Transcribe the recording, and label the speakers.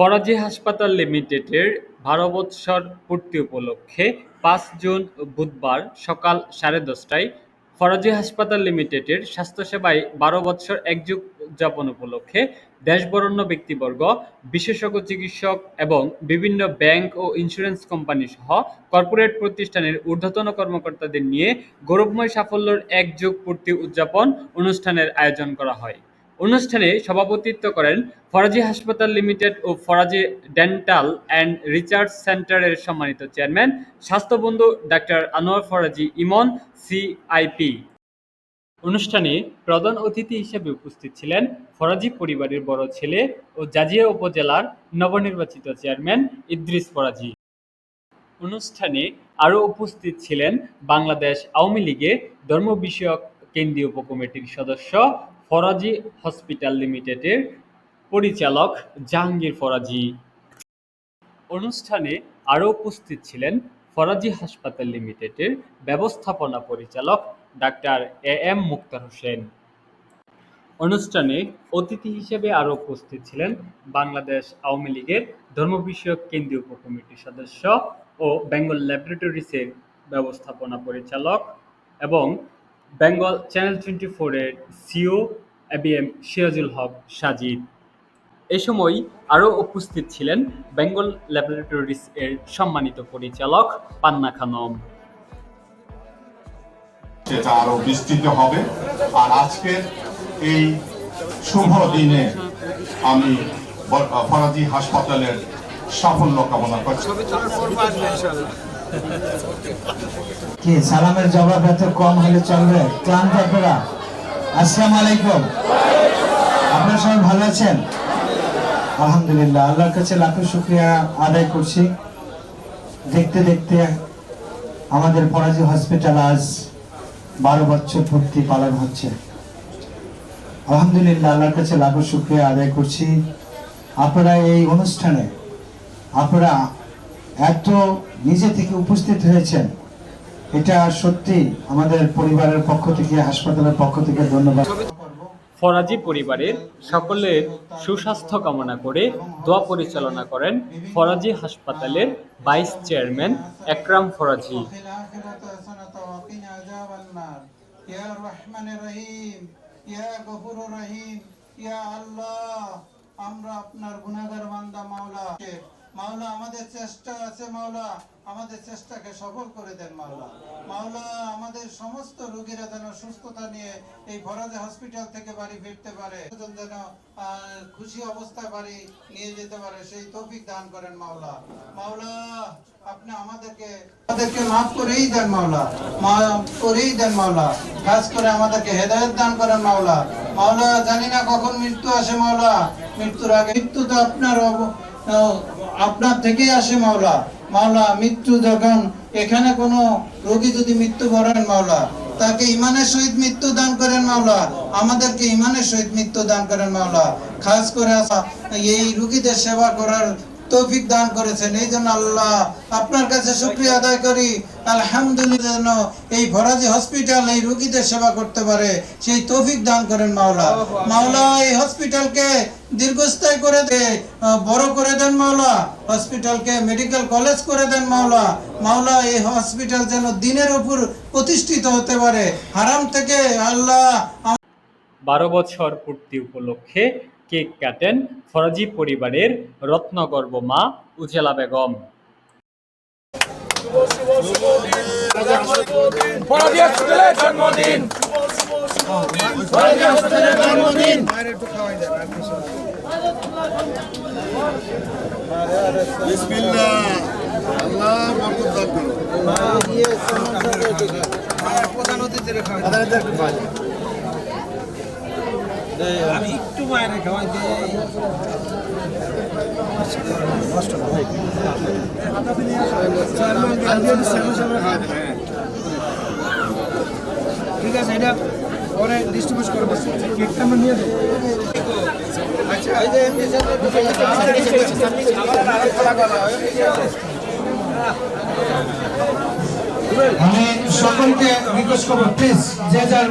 Speaker 1: ফরাজি হাসপাতাল লিমিটেডের বারো বৎসর পূর্তি উপলক্ষে পাঁচ জুন বুধবার সকাল সাড়ে দশটায় ফরাজি হাসপাতাল লিমিটেডের স্বাস্থ্যসেবায় বারো বৎসর একযুগ উদযাপন উপলক্ষে দেশবরণ্য ব্যক্তিবর্গ, বিশেষজ্ঞ চিকিৎসক এবং বিভিন্ন ব্যাংক ও ইন্স্যুরেন্স কোম্পানি সহ কর্পোরেট প্রতিষ্ঠানের ঊর্ধ্বতন কর্মকর্তাদের নিয়ে গৌরবময় সাফল্যের একযুগ পূর্তি উদযাপন অনুষ্ঠানের আয়োজন করা হয়। অনুষ্ঠানে সভাপতিত্ব করেন ফরাজি হাসপাতাল লিমিটেড ও ফরাজি ডেন্টাল অ্যান্ড রিসার্চ সেন্টারের সম্মানিত চেয়ারম্যান, স্বাস্থ্যবন্ধু ডাক্তার আনোয়ার ফরাজি ইমন, সিআইপি। অনুষ্ঠানে প্রধান অতিথি হিসেবে উপস্থিত ছিলেন ফরাজি পরিবারের বড় ছেলে ও জাজিয়া উপজেলার নবনির্বাচিত চেয়ারম্যান ইদ্রিস ফরাজি। অনুষ্ঠানে আরও উপস্থিত ছিলেন বাংলাদেশ আওয়ামী লীগের ধর্ম বিষয়ক কেন্দ্রীয় উপকমিটির সদস্য ফরাজি হসপিটাল লিমিটেডের পরিচালক জাহাঙ্গীর ফরাজি। অনুষ্ঠানে আরও উপস্থিত ছিলেন ফরাজি হাসপাতাল লিমিটেডের ব্যবস্থাপনা পরিচালক doctor A M Mukhtar Hossain. অনুষ্ঠানে অতিথি হিসেবে আরও উপস্থিত ছিলেন বাংলাদেশ আওয়ামী লীগের ধর্ম বিষয়ক কেন্দ্রীয় উপকমিটির সদস্য ও বেঙ্গল ল্যাবরেটরিসের ব্যবস্থাপনা পরিচালক এবং বেঙ্গল চ্যানেল টোয়েন্টি ফোরের সিও এবিএম সিরাজুল হক সাজিদ এ সময় আরও উপস্থিত ছিলেন বেঙ্গল ল্যাবরেটরিজ এর সম্মানিত পরিচালক পান্না খানম।
Speaker 2: সেটা আরও বিস্তৃত হবে। আর আজকের এই শুভ দিনে আমি ফরাজি হাসপাতালের সাফল্য কামনা করছি।
Speaker 3: কি, সালামের জবাব এত কম হলে চলবে? ক্লান্ত আপনারা? আসসালাম আলাইকুম। আপনারা সবাই ভালো আছেন? আলহামদুলিল্লাহ, আল্লাহর কাছে লাখো শুক্রিয়া আদায় করছি। দেখতে দেখতে আমাদের ফরাজি হসপিটাল আজ বারো বছর পূর্তি পালন হচ্ছে। আলহামদুলিল্লাহ, আল্লাহর কাছে লাখো শুক্রিয়া আদায় করছি। আপনারা এই অনুষ্ঠানে, আপনারা এত নিজে থেকে উপস্থিত হয়েছেন। এটা সত্যি আমাদের পরিবারের পক্ষ থেকে হাসপাতালের পক্ষ থেকে ধন্যবাদ।
Speaker 1: ফরাজি পরিবারের সকলের সুস্বাস্থ্য কামনা করে দোয়া পরিচালনা করেন ফরাজি হাসপাতালের ভাইস চেয়ারম্যান একরাম ফরাজি।
Speaker 4: আমরা আপনার গুণাগার বান্দা মাওলা। মাওলা, আমাদের চেষ্টা আছে মাওলা, আমাদের চেষ্টাকে সফল করে দেন মাওলা। মাওলা, আমাদের সমস্ত রোগীরা যেন সুস্থতা নিয়ে এই ফরাজে হসপিটাল থেকে বাড়ি ফিরতে পারে যেন খুশি অবস্থায় বাড়ি নিয়ে যেতে পারে, সেই তৌফিক দান করেন মাওলা। মাওলা, আপনি আমাদেরকে আমাদেরকে মাফ করেই দেন মাওলা। মাফ করেই দেন মাওলা। খাস করে আমাদেরকে হেদায়েত দান করেন মাওলা। মাওলা, জানি না কখন মৃত্যু আসে মাওলা। মৃত্যুর আগে, মৃত্যু তো আপনার আপনার থেকে আসে মাওলা। মাওলা, মৃত্যু যখন এখানে কোনো রোগী যদি মৃত্যু বরেন মাওলা, তাকে ইমানের সহিত মৃত্যু দান করেন মাওলা, আমাদেরকে ইমানের সহিত মৃত্যু দান করেন মাওলা। খাস করে এই রুগীদের সেবা করার তৌফিক দান করেছেন। এই জন্য আল্লাহ আপনার কাছে শুক্রিয়া আদায় করি। আলহামদুলিল্লাহ যেন এই ফরাজি হসপিটাল এই রোগীদের সেবা করতে পারে। সেই তৌফিক দান করেন মাওলা। মাওলা, এই হসপিটালকে দীর্ঘস্থায়ী করে দে, বড় করে দেন মাওলা। হসপিটালকে মেডিকেল কলেজ করে দেন মাওলা। মাওলা, এই হসপিটাল যেন দিনের উপর প্রতিষ্ঠিত হতে পারে। হারাম থেকে আল্লাহ
Speaker 1: বারো বছর পূর্তি উপলক্ষে কেক কাটেন ফরাজি পরিবারের রত্নগর্ভ মা উজেলা বেগম।
Speaker 5: বিসমিল্লাহ। বরকত দান করুন
Speaker 6: ঠিক আছে এটা পরে ডিস্ট্রিবিউট করব কেকটা আমরা নিয়ে
Speaker 3: আমি সকলকে রিকোয়েস্ট করব প্লিজ যে যার